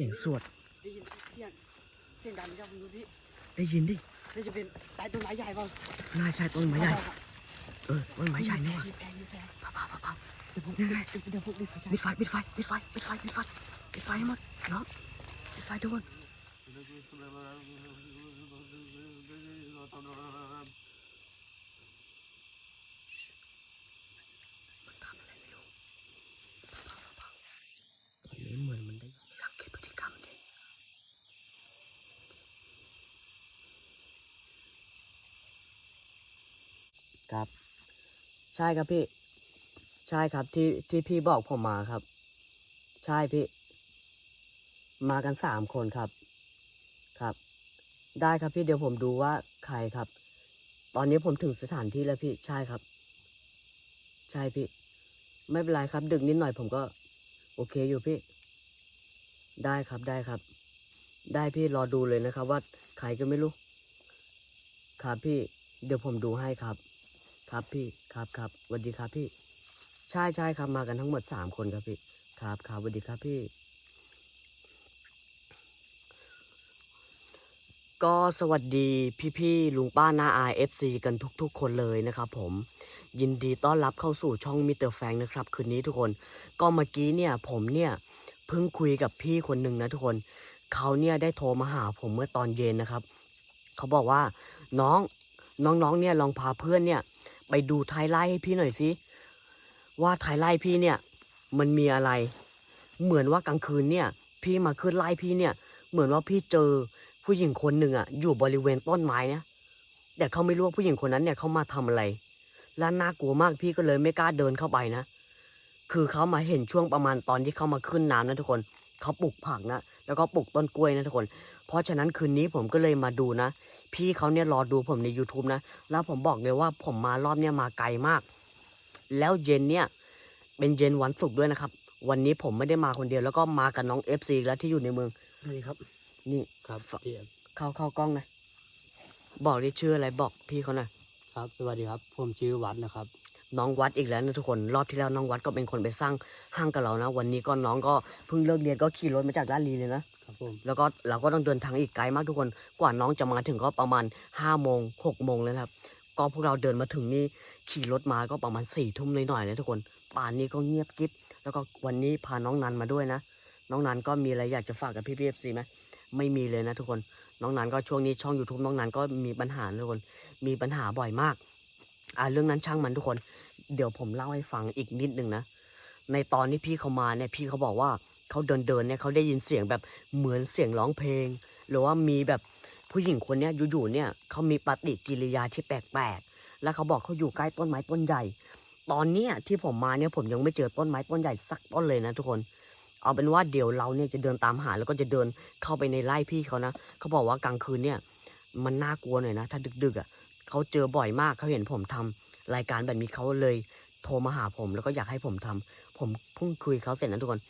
สียงสวด ได้ยินเสียงเสียงดังไหมครับคุณพี่ได้ยินดิ น่าจะเป็นใต้ต้นไม้ใหญ่เปล่าน่าใช่ต้นไม้ใหญ่ เออต้นไม้ใหญ่แน่มีแพงมีแพงพับพับพับพับเดี๋ยวผมยังไงเดี๋ยวผมดิปิดไฟปิดไฟปิดไฟปิดไฟปิดไฟปิดไฟให้หมดน้องปิดไฟทุกคนมันทำอะไรไม่รู้เบาๆตอนนี้เหมือนมันได้สังเกตพฤติกรรมดิครับ ใช่ครับพี่ ใช่ครับที่ที่พี่บอกผมมาครับ ใช่พี่ มากันสามคนครับ ครับ ได้ครับพี่เดี๋ยวผมดูว่าใครครับ ตอนนี้ผมถึงสถานที่แล้วพี่ ใช่ครับ ใช่พี่ ไม่เป็นไรครับ ดึกนิดหน่อยผมก็ โอเคอยู่พี่ ได้ครับได้ครับ ได้พี่รอดูเลยนะครับ ว่าใครก็ไม่รู้ ครับพี่ เดี๋ยวผมดูให้ครับ ครับพี่ครับครับสวัสดีครับพี่ ใช่ใช่ครับมากันทั้งหมดสามคนครับพี่ ครับครับสวัสดีครับพี่ ก็สวัสดีพี่ๆลุงป้าน้าอาเอฟซีกันทุก ๆ คนเลยนะครับผมยินดีต้อนรับเข้าสู่ช่องมิเตอร์แฟงนะครับ คืนนี้ทุกคน ก็เมื่อกี้เนี่ยผมเนี่ยเพิ่งคุยกับพี่คนหนึ่งนะทุกคนเขาเนี่ยได้โทรมาหาผมเมื่อตอนเย็นนะครับ เขาบอกว่าน้องน้องๆเนี่ยลองพาเพื่อนเนี่ย ไปดูท้ายไล่ให้พี่หน่อยสิว่าท้ายไล่พี่เนี่ย มันมีอะไร เหมือนว่ากลางคืนเนี่ย พี่มาขึ้นไล่พี่เนี่ย เหมือนว่าพี่เจอผู้หญิงคนหนึ่งอะ อยู่บริเวณต้นไม้เนี่ยแต่เขาไม่รู้ว่าผู้หญิงคนนั้นเนี่ยเขามาทำอะไร และน่ากลัวมากพี่ก็เลยไม่กล้าเดินเข้าไปนะคือเขามาเห็นช่วงประมาณตอนที่เขามาขึ้นน้ำนะทุกคนเขาปลูกผักนะแล้วก็ปลูกต้นกล้วยนะทุกคน เพราะฉะนั้นคืนนี้ผมก็เลยมาดูนะ พี่เขาเนี่ยรอดูผมใน YouTube นะ แล้วผมบอกเลยว่าผมมารอบเนี่ยมาไกลมาก แล้วเย็นเนี่ย เป็นเย็นวันศุกร์ด้วยนะครับ วันนี้ผมไม่ได้มาคนเดียวแล้วก็มากับน้อง FC แล้วที่อยู่ในเมืองสวัสดีครับ นี่ครับเดียเข้าเข้ากล้องนะ บอกได้ชื่ออะไรบอกพี่เขาหน่อยครับ สวัสดีครับ ผมชื่อวัดนะครับ น้องวัดอีกแล้วนะทุกคน รอบที่แล้วน้องวัดก็เป็นคนไปสร้างห้างกับเรานะ วันนี้ก็น้องก็เพิ่งเลิกเรียนก็ขี่รถมาจากลาดลีเลยนะ ครับผมแล้วก็เราก็ต้องเดินทางอีกไกลมากทุกคน กว่าน้องจะมาถึงก็ประมาณห้าโมงหกโมงแล้วครับ ก็พวกเราเดินมาถึงนี่ขี่รถมาก็ประมาณสี่ทุ่มหน่อยๆนะทุกคน ป่านนี้ก็เงียบกิ๊บ แล้วก็วันนี้พาน้องนันมาด้วยนะ น้องนันก็มีอะไรอยากจะฝากกับพี่พีเอฟซีไหมไม่มีเลยนะทุกคน น้องนันก็ช่วงนี้ช่อง YouTube น้องนันก็มีปัญหาทุกคน มีปัญหาบ่อยมาก อ่าเรื่องนั้นช่างมันทุกคน เดี๋ยวผมเล่าให้ฟังอีกนิดนึงนะ ในตอนที่พี่เขามาเนี่ยพี่เขาบอกว่า เขาเดินเดินเนี่ยเขาได้ยินเสียงแบบเหมือนเสียงร้องเพลง หรือว่ามีแบบผู้หญิงคนเนี้ยอยู่ๆเนี่ยเขามีปฏิกิริยาที่แปลกๆ แล้วเขาบอกเขาอยู่ใกล้ต้นไม้ต้นใหญ่ ตอนเนี้ยที่ผมมาเนี่ยผมยังไม่เจอต้นไม้ต้นใหญ่สักต้นเลยนะทุกคน เอาเป็นว่าเดี๋ยวเราเนี่ยจะเดินตามหาแล้วก็จะเดินเข้าไปในไร่พี่เขานะเขาบอกว่ากลางคืนเนี่ยมันน่ากลัวหน่อยนะ ถ้าดึกๆอะเขาเจอบ่อยมากเขาเห็นผมทำรายการแบบนี้เขาเลย โทรมาหาผมแล้วก็อยากให้ผมทำผมเพิ่งคุยเขาเสร็จนะทุกคน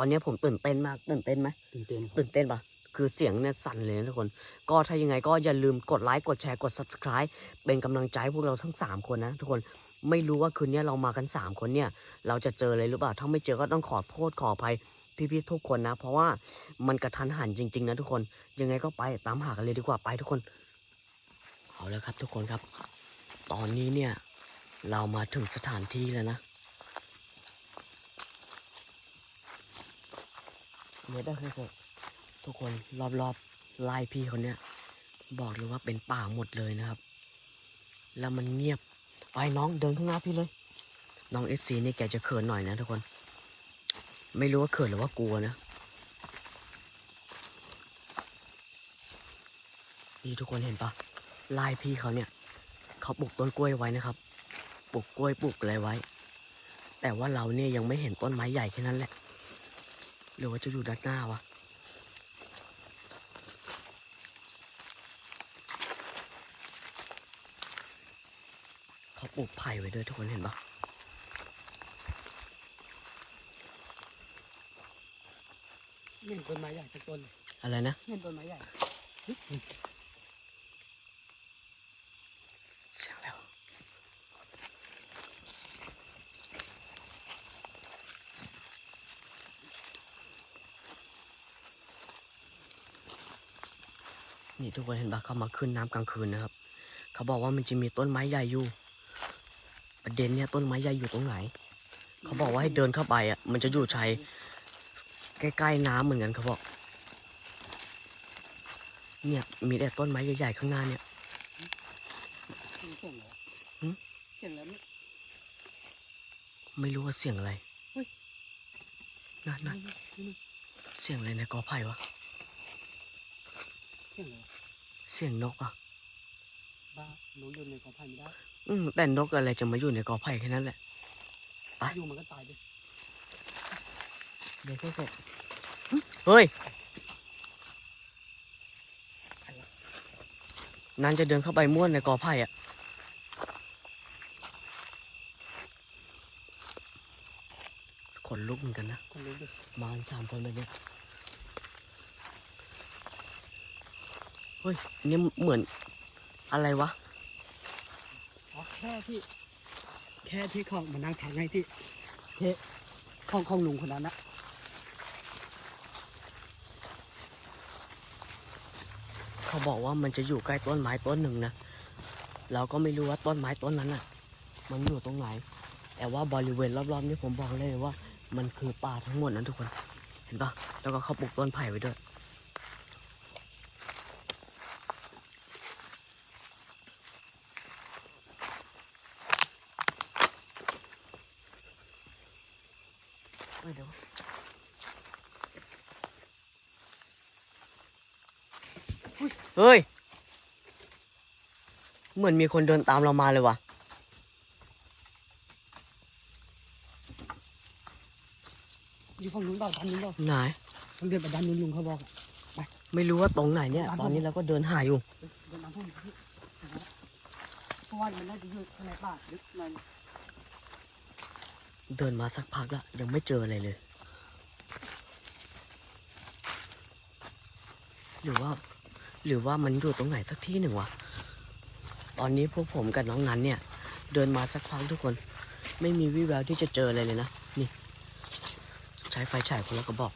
ตอนเนี้ยผมตื่นเต้นมากตื่นเต้นไหมตื่นเต้นครับตื่นเต้นปะคือเสียงเนี่ยสั่นเลยนะทุกคน ก็ถ้ายังไงก็อย่าลืมกดไลค์กดแชร์กด subscribe เป็นกำลังใจให้พวกเราทั้ง 3 คนนะ ทุกคนไม่รู้ว่าคืนนี้เรามากัน 3 คนเนี่ย เราจะเจออะไรหรือเปล่า ถ้าไม่เจอก็ต้องขอโทษขออภัยพี่ๆทุกคนนะ เพราะว่ามันกระทันหันจริง ๆ นะทุกคนยังไงก็ไปตามหากันเลยดีกว่าไปทุกคนเอาแล้วครับทุกคนครับ ตอนนี้เนี่ยเรามาถึงสถานที่แล้วนะ เดี๋ยวได้คือทุกคนรอบๆไล่พี่คนเนี้ย บอกเลยว่าเป็นป่าหมดเลยนะครับ แล้วมันเงียบไปน้องเดินข้างหน้าพี่เลย น้องเอฟซีนี่แกจะเขินหน่อยนะทุกคน ไม่รู้ว่าเขินหรือว่ากลัวนะนี่ทุกคนเห็นปะไล่พี่เขาเนี่ยเขาปลูกต้นกล้วยไว้นะครับปลูกกล้วยปลูกอะไรไว้ แต่ว่าเราเนี่ยยังไม่เห็นต้นไม้ใหญ่แค่นั้นแหละ หรือว่าจะอยู่ด้านหน้าวะเขาปลูกไผ่ไว้ด้วยทุกคนเห็นปะเห็นต้นไม้ใหญ่สักต้นอะไรนะเห็นต้นไม้ใหญ่ เสียงแล้ว นี่ทุกคนเห็นปะเขามาขึ้นน้ำกลางคืนนะครับ เขาบอกว่ามันจะมีต้นไม้ใหญ่อยู่ ประเด็นเนี่ยต้นไม้ใหญ่อยู่ตรงไหน เขาบอกว่าให้เดินเข้าไปอะ มันจะอยู่ชายใกล้ๆน้ำเหมือนกันเขาบอก เนี่ยมีแต่ต้นไม้ใหญ่ๆข้างหน้าเนี่ยเสียงเหรอหึเสียงแล้วไม่ไม่รู้ว่าเสียงอะไรเฮ้ยนั่นนั่นเสียงอะไรในกอไผ่วะ เสียงเหรอเสียงนกอะบ้าหนูอยู่ในกอไผ่ไม่ได้ อืมแต่นกอะไรจะมาอยู่ในกอไผ่แค่นั้นแหละไปอยู่มันก็ตายดิเดี๋ยวค่อยๆเฮ้ยใครวะนันจะเดินเข้าไปม่วนในกอไผ่อะขนลุกเหมือนกันนะคนรู้ดิมากันสามคนแบบเนี้ย ฮ้ยอันนี่เหมือนอะไรวะอ๋อแค่ที่ แค่ที่เขามานั่งทางให้ที่เทของของลุงคนนั้นนะเขาบอกว่ามันจะอยู่ใกล้ต้นไม้ต้นหนึ่งนะเราก็ไม่รู้ว่าต้นไม้ต้นนั้นอะ มันอยู่ตรงไหน แต่ว่าบริเวณรอบๆนี่ผมบอกเลยว่า มันคือป่าทั้งหมดนั้นทุกคน เห็นปะแล้วก็เขาปลูกต้นไผ่ไว้ด้วย เฮ้ยเดี๋ยวเฮ้ย เหมือนมีคนเดินตามเรามาเลยว่ะ อยู่ฝั่งนู้นเปล่าด้านนู้นเปล่าไหนต้องเดินไปด้านนู้นลุงเขาบอกอะไม่รู้ว่าตรงไหนเนี่ย ตอนนี้เราก็เดินหาอยู่ เดินตามพวกนี้พี่เพราะว่ามันน่าจะอยู่ข้างในป่าลึกหน่อยเดินมาสักพักแล้วยังไม่เจออะไรเลย หรือว่า หรือว่ามันอยู่ตรงไหนสักที่หนึ่งวะ ตอนนี้พวกผมกับน้องนันเนี่ย เดินมาสักพักทุกคน ไม่มีวี่แววที่จะเจออะไรเลยนะ นี่ ใช้ไฟฉายคนละกระบอก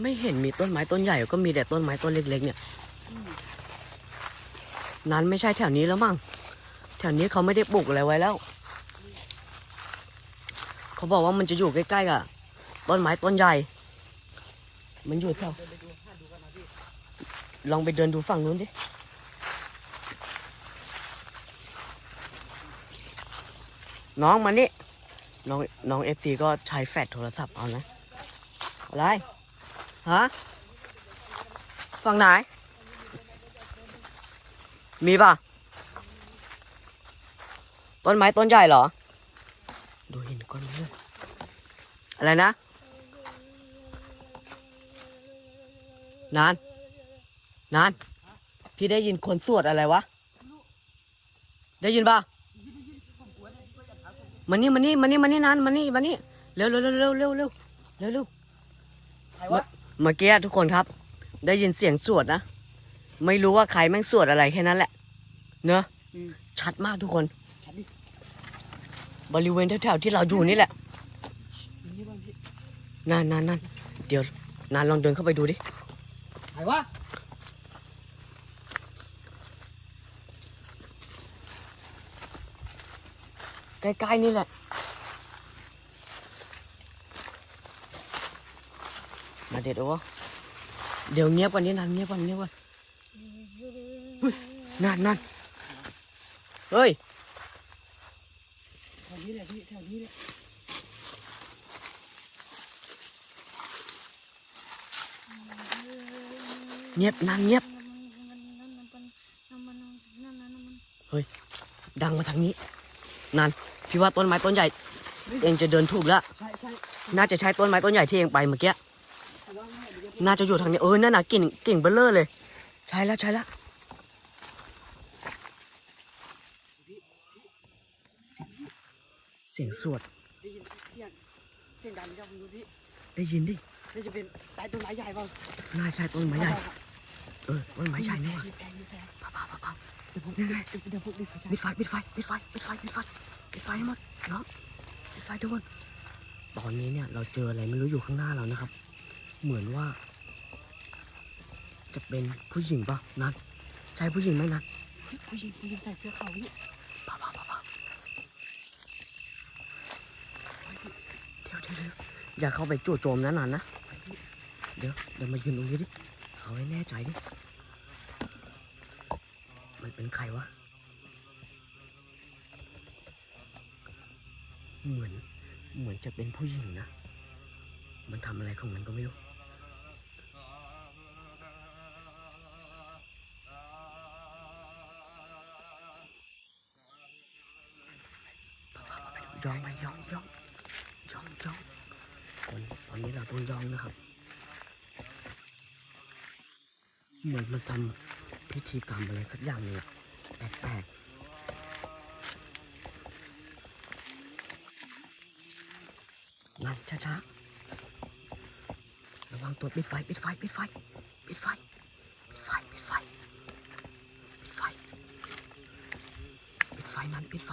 ไม่เห็นมีต้นไม้ต้นใหญ่ก็มีแต่ต้นไม้ต้นเล็ก ๆ เนี่ย นั้นไม่ใช่แถวนี้แล้วมั้งแถวนี้เขาไม่ได้ปลูกอะไรไว้แล้ว เขาบอกว่ามันจะอยู่ใกล้ๆกับต้นไม้ต้นใหญ่ มันอยู่แถว ลองไปเดินดูฝั่งนู้นดิ น้องมานี่ น้องน้องเอฟซีก็ใช้แฟลชโทรศัพท์เอานะ อะไร ฮะ ฝั่งไหน มีป่ะ ต้นไม้ต้นใหญ่เหรอ ดูเห็นก้อนเลือดอะไรนะ นาน นานพี่ได้ยินคนสวดอะไรวะ ได้ยินป่ะมานี่มานี่มานี่มานี่นานมานี่มานี่เร็วเร็วเร็วเร็วเร็วเร็วเร็วเร็วใครวะเมื่อกี้ทุกคนครับ ได้ยินเสียงสวดนะไม่รู้ว่าใครแม่งสวดอะไรแค่นั้นแหละ เนอะอืมชัดมากทุกคนชัดดิบริเวณแถวๆที่เราอยู่นี่แหละนี่บ้างพี่นั่นนั่นนั่นเดี๋ยวนานลองเดินเข้าไปดูดิใครวะ ใกล้ๆนี่แหละ มาเด็ดโอ้เดี๋ยวเงียบกว่านี้นานเงียบกว่าเงียบกว่าเฮ้ยนั่นนั่นเฮ้ยแถวนี้แหละพี่แถวนี้แหละเงียบนานเงียบดังมาทางนี้นาน พี่ว่าต้นไม้ต้นใหญ่ เองจะเดินถูกแล้วใช่ใช่น่าจะใช้ต้นไม้ต้นใหญ่ที่เองไปเมื่อกี้แต่ว่าไม่เดี๋ยวพี่น่าจะอยู่ทางนี้ เออ นั่นน่ะกิ่งกิ่งเบลเลอร์เลย ใช่แล้วใช่แล้วเสียงสวด ได้ยินเสียงเสียงดังจากฝั่งนู้นพี่ได้ยินดิน่าจะเป็นใต้ต้นไม้ใหญ่เปล่าน่าใช่ต้นไม้ใหญ่ เออต้นไม้ใหญ่แน่มีแพ เดี๋ยวผมเดี๋ยวผมปิดไฟปิดไฟปิดไฟปิดไฟปิดไฟปิดไฟปิดไฟให้หมดเนาะปิดไฟทุกคนตอนนี้เนี่ยเราเจออะไรไม่รู้อยู่ข้างหน้าเรานะครับ เหมือนว่า จะเป็นผู้หญิงปะนัดใช่ผู้หญิงไหมนัดผู้หญิงผู้หญิงใส่เสื้อขาวพี่เบาเบาเบาเบาเดี๋ยวเดี๋ยวเดี๋ยวอย่าเข้าไปจู่โจมนะนันนะเดี๋ยวเดี๋ยวมายืนตรงนี้ดิเอาให้แน่ใจดิ เป็นใครวะ เหมือน เหมือนจะเป็นผู้หญิงนะ มันทำอะไรของมันก็ไม่รู้ย่องไปย่องย่องย่องย่องตอนตอนนี้เราต้องย่องนะครับ เหมือนมันทำ พิธีกรรมอะไรสักอย่างเนี่ยแปลกๆนั่นช้าๆ ระวังตัวปิดไฟปิดไฟปิดไฟปิดไฟปิดไฟปิดไฟปิดไฟปิดไฟนั้นปิดไฟ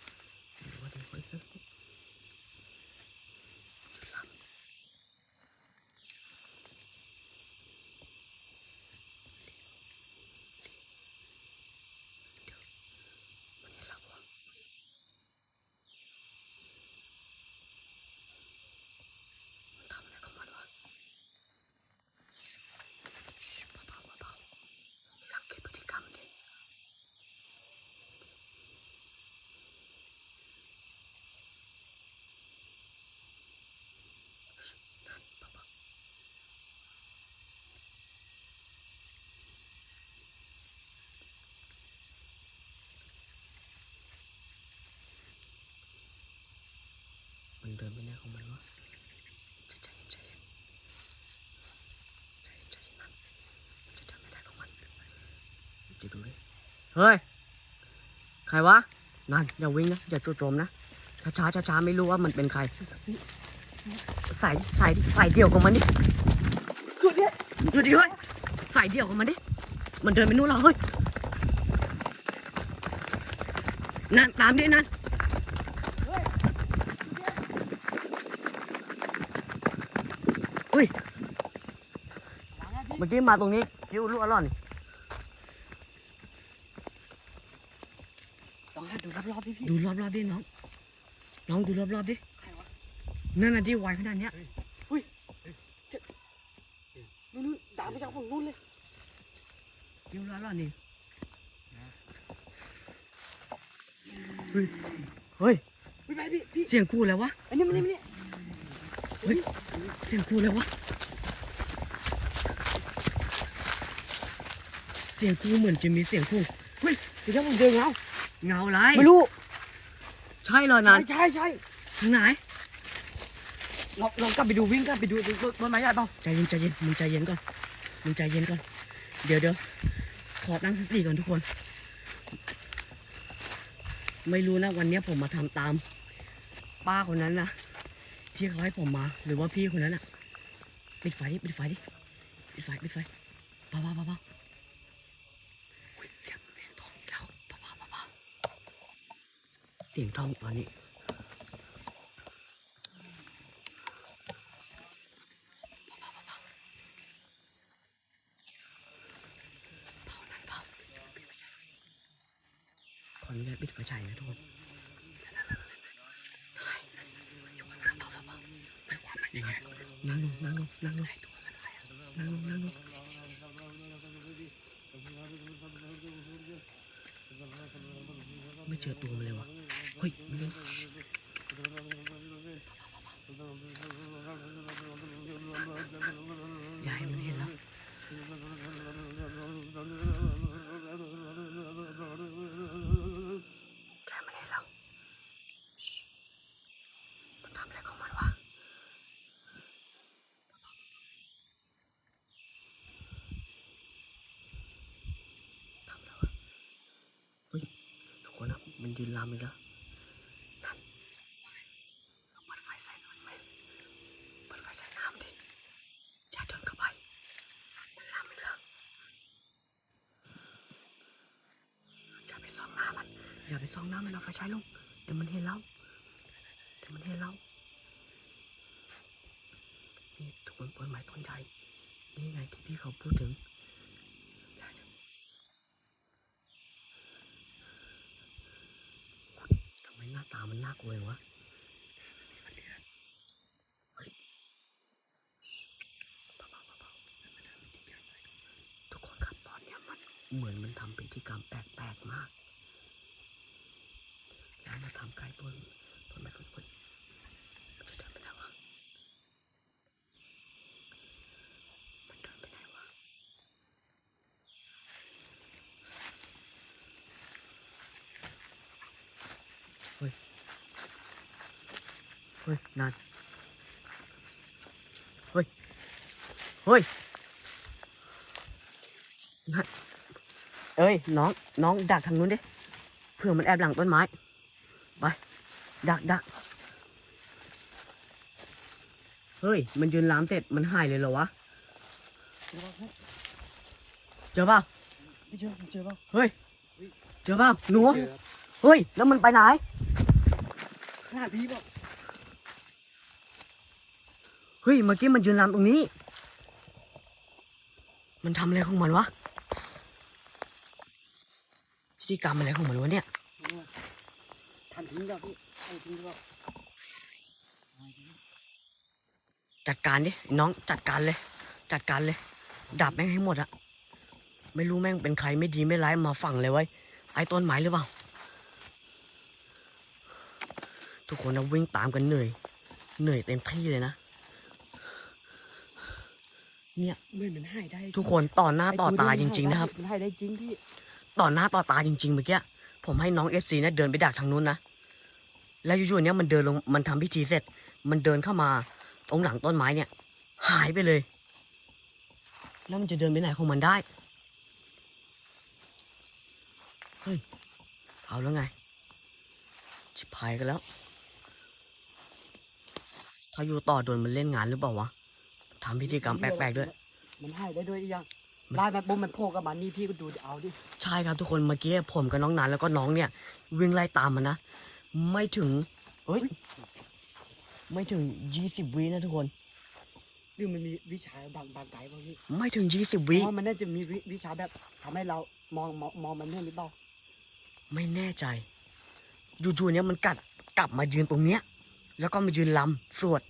เฮ้ย ใครวะ นั่น อย่าวิ่งนะ อย่าจู่โจมนะ ช้าช้าช้าช้าๆไม่รู้ว่ามันเป็นใครใส่ใส่ใส่เดี่ยวของมันดิหยุดเนี่ยหยุดดิเฮ้ยใส่เดี่ยวของมันดิ มันเดินไปนู่นแล้วเฮ้ย นั่นตามดินั่นเฮ้ยอุ้ย เมื่อกี้มาตรงนี้คิ้วรั่วร่อน ต้องหาดูรอบๆพี่พี่ ดูรอบๆดิน้องน้องดูรอบๆดิใครวะนั่นน่ะที่ไวขนาดเนี้ยนู่นนู่นด่าไปจากฝั่งนู้นเลยคิ้วรั่วร่อนนี่เฮ้ยเฮ้ยพี่ไปพี่พี่เสียงกูแล้ววะอันนี้มันนี่มันนี่เฮ้ยเสียงกูแล้ววะเสียงกูเหมือนจะมีเสียงกูเฮ้ยเดี๋ยวผมเดินเงาเงาอะไรไม่รู้ใช่เหรอใช่นันใช่ใช่ทางไหนเราเรากลับไปดูวิ่งกลับไปดูต้นต้นไม้ใหญ่เปล่าใจเย็นใจเย็นมึงใจเย็นก่อนมึงใจเย็นก่อนเดี๋ยวเดี๋ยวขอตั้งสติก่อนทุกคน ไม่รู้นะวันเนี้ยผมมาทำตาม ป้าคนนั้นนะที่เขาให้ผมมา หรือว่าพี่คนนั้นอะปิดไฟดิปิดไฟดิปิดไฟปิดไฟเบาเบาเบาเบาอุ๊ยเสียงเสียงทองอีกแล้วเบาเบาเบาเบา เสียงทองตอนนี้เบานั้นเบาขออนุญาตปิดไฟฉายนะทุกคนนั่งลงนั่งลงนั่งลงนั่งลงนั่งลงไม่เจอตัวมันเลยวะ มันลำอีกแล้วนั่นเปิดไฟใส่มันไหมเปิดไฟใส่น้ำดิอย่าเดินเข้าไปมันลำอีกแล้วอย่าไปส่องหน้ามันอย่าไปส่องหน้ามันเอาไฟใช้ลงเดี๋ยวมันเห็นเราเดี๋ยวมันเห็นเรานี่ทุกคนต้นไม้ต้นใหญ่นี่ไงที่พี่เขาพูดถึง ทำไามันน่ากลัววะเฮ้ยเบาๆเบาๆทุกคนครับตอนเนี้ยมันเหมือนมันทำพิธีกรรมแปลกๆมาก แล้วมาทำใกล้ต้นต้นไม้ต้นคนมันจะเดินไปไหนวะมันเดินไปไหนวะ เฮ้ยนั่นเฮ้ย เฮ้ยนั่นเอ้ย น้อง น้องดักทางนู้นดิ เผื่อมันแอบหลังต้นไม้ ไป ดักดัก เฮ้ย มันยืนลามเสร็จ มันหายเลยเหรอวะ เจอเปล่าเจอเปล่าเฮ้ยไม่เจอไม่เจอเปล่าเฮ้ย เจอเปล่าหนูเจอครับเฮ้ย แล้วมันไปไหนขนาดพี่บอก เฮ้ยเมื่อกี้มันยืนลำตรงนี้ มันทำอะไรของมันวะพิธีกรรมอะไรของมันวะเนี่ยทันทิ้งก็พี่ไอ้ทิ้งก็จัดการดิน้องจัดการเลย จัดการเลยดับแม่งให้หมดอะไม่รู้แม่งเป็นใครไม่ดีไม่ร้ายมาฝังเลยไว้ไอ้ต้นไม้หรือเปล่า ทุกคนนะวิ่งตามกันเหนื่อย เหนื่อยเต็มที่เลยนะ เนี่ยเหมื่อนมันหายได้ทุกคนต่อหน้าต่อตาจริง ๆ นะครับมันหายได้จริงพี่ต่อหน้าต่อตาจริงๆเมื่อกี้ผมให้น้องเอฟซีเนี่ยเดินไปดักทางนู้นนะแล้วอยู่ๆเนี่ยมันเดินลงมันทำพิธีเสร็จ มันเดินเข้ามาตรงหลังต้นไม้เนี่ย หายไปเลย แล้วมันจะเดินไปไหนของมันได้เฮ้ยเอาแล้วไงชิบหายกันแล้ว ถ้าอยู่ต่อโดนมันเล่นงานหรือเปล่าวะ ทำพิธีกรรมแปลกๆด้วย มันหายได้ด้วยอีกอย่างได้มาปุ๊บมันโผล่กับมันนี่พี่ก็ดูดิเอาดิ ใช่ครับทุกคนเมื่อกี้ผมกับน้องนันแล้วก็น้องเนี่ย วิ่งไล่ตามมันนะ ไม่ถึงเฮ้ย ไม่ถึงยี่สิบวินะทุกคนหรือมันมีวิชาดังดังไกลป่ะพี่ไม่ถึงยี่สิบเพวิราะว่ามันน่าจะมีวิวิชาแบบทำให้เรามองมองมองมันเนี่ยหรือเปล่าไม่แน่ใจจู่ๆเนี่ยมันกัดกลับมายืนตรงเนี้ย แล้วก็มายืนลำสวด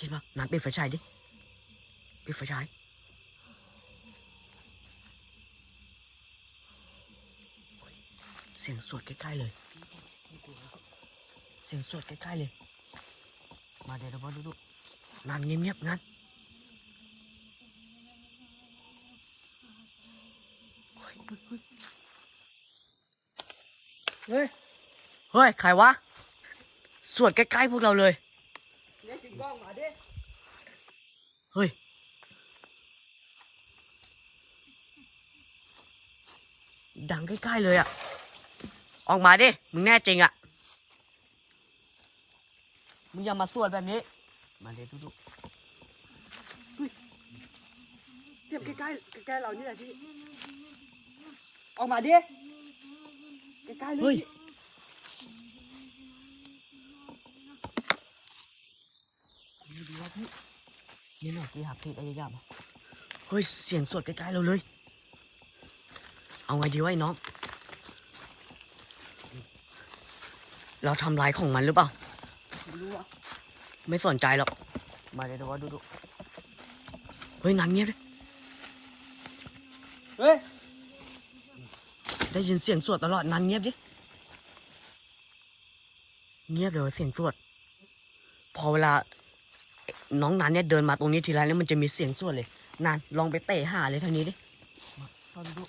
ได้ยินานปิดไฟฉายดิปิดไฟฉายเสียงสวดใกล้ๆเลย เสียงสวดใกล้ๆเลย มาเดี๋ยวเราพอดูดูงานเงียบๆงานเฮ้ย เฮ้ย ใครวะ สวดใกล้ๆพวกเราเลย กล้องมาดิ เฮ้ย ดังใกล้ๆเลยอะออกมาดิ มึงแน่จริงอะมึงอย่ามาสวดแบบนี้ มาเดี๋ยวดูเทียบใกล้ๆใกล้ๆเรานี่แหละพี่ ออกมาดิ ใกล้ๆเลเฮ้ย นี่หน่อยพี่หักพี่ได้ยังเฮ้ย เสียงสวดใกล้ๆเราเลย เอาไงดีวะไอ้น้อง เราทำลายของมันหรือเปล่า ไม่รู้อะไม่สนใจหรอก มาเดี๋ยดูว่าดูดูเฮ้ยนันเงียบเลยเฮ้ย ได้ยินเสียงสวดตลอดนันเงียบดิ เงียบเลยเสียงสวด พอเวลา น้องนันเนี่ยเดินมาตรงนี้ทีไรแล้วมันจะมีเสียงสวดเลยนันลองไปเตะหาเลยทางนี้ดิตอนดู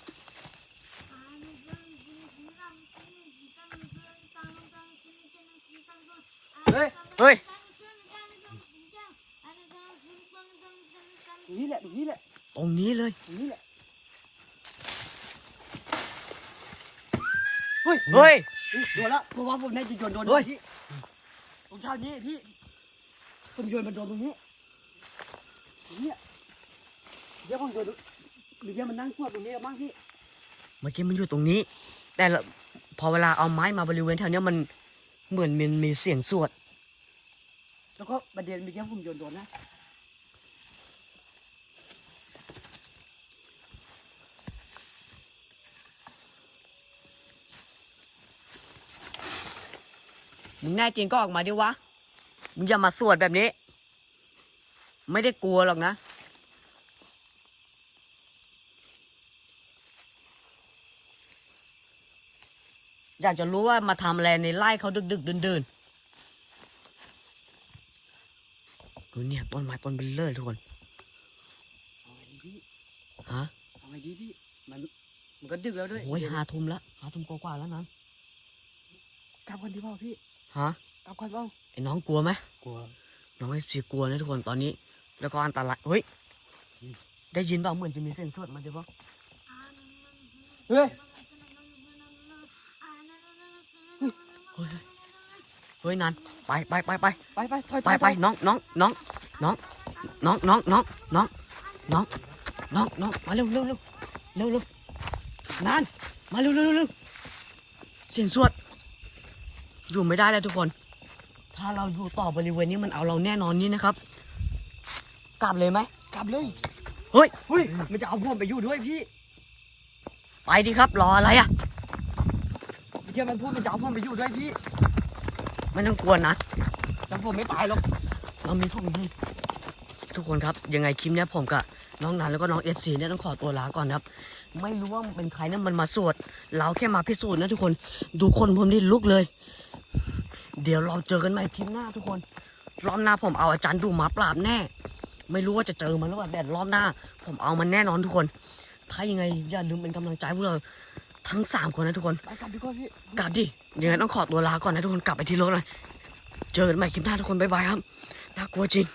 เฮ้ย เฮ้ยตรงนี้แหละตรงนี้แหละ ตรงนี้เลยตรงนี้แหละ เฮ้ย เฮ้ย โดนแล้วเพราะว่าผมน่าจะโยนโดนเฮ้ยพี่ตรงเท้านี้พี่ ผมโยนมันโดนตรงนี้ตรงเนี้ยเดี๋ยวผมโยนหรือเดี๋ยวมันนั่งกวดตรงนี้บ้างพี่เมื่อกี้มันอยู่ตรงนี้ แต่ละพอเวลาเอาไม้มาบริเวณแถวเนี้ยมันเหมือนมันมีเสียงสวด แล้วก็ประเด็นเมื่อกี้ผมโยนโดนนะมึงแน่จริงก็ออกมาดิวะ มึงอย่ามาสวดแบบนี้ ไม่ได้กลัวหรอกนะ อยากจะรู้ว่ามาทำอะไรในไร่เขาดึกดึกๆดื่นดื่นๆดูเนี่ยต้นไม้ต้นเบลเลอร์ทุกคนเอาไงดีพี่ฮะเอาไงดีพี่มันมันก็ดึกแล้วด้วยโอ้ยหาทุ่มละหาทุ่มกว่าๆแล้วนะกลับกันดีเปล่าพี่ ฮะ กลับกันเปล่าไอ้น้องกลัวไหมกลัว น้องไอ้สีกลัวนะทุกคนตอนนี้ แล้วก็อันตรายเฮ้ย ได้ยินเปล่าเหมือนจะมีเสียงสวดมาเดี๋ยวปะเฮ้ยเฮ้ยเฮ้ยนันไปไปไปไปไปไปถอยไปไปน้องน้องน้องน้องน้องน้องน้องน้องน้องน้องน้องมาเร็วเร็วเร็วเร็วเร็วนันมาเร็วเร็วเร็วเสียงสวดอยู่ไม่ได้แล้วทุกคน ถ้าเราอยู่ต่อบริเวณนี้มันเอาเราแน่นอนนี่นะครับ กลับเลยไหมกลับเลยเฮ้ยเฮ้ยมันจะเอาผมไปอยู่ด้วยพี่ ไปดิครับรออะไรอะเมื่อกี้มันพูดมันจะเอาผมไปอยู่ด้วยพี่ไม่ต้องกลัวนะแต่ผมไม่ตายหรอกเรามีพวกนี้ทุกคนครับยังไงคลิปเนี้ยผมกับน้องนันแล้วก็น้องเอฟซีเนี่ยต้องขอตัวลาก่อนครับ ไม่รู้ว่ามันเป็นใครนะมันมาสวด เราแค่มาพิสูจน์นะทุกคน ดูคนผมนี่ลุกเลย เดี๋ยวเราเจอกันใหม่คลิปหน้าทุกคน รอบหน้าผมเอาอาจารย์ดูมาปราบแน่ ไม่รู้ว่าจะเจอมันหรือเปล่าแต่รอบหน้า ผมเอามันแน่นอนทุกคน ถ้ายังไงอย่าลืมเป็นกำลังใจพวกเราทั้งสามคนนะทุกคน ไปกลับดีกว่าพี่กลับดิยังไงต้องขอตัวลาก่อนนะทุกคนกลับไปที่รถหน่อยเจอกันใหม่คลิปหน้าทุกคนบ๊ายบายครับน่ากลัวจริง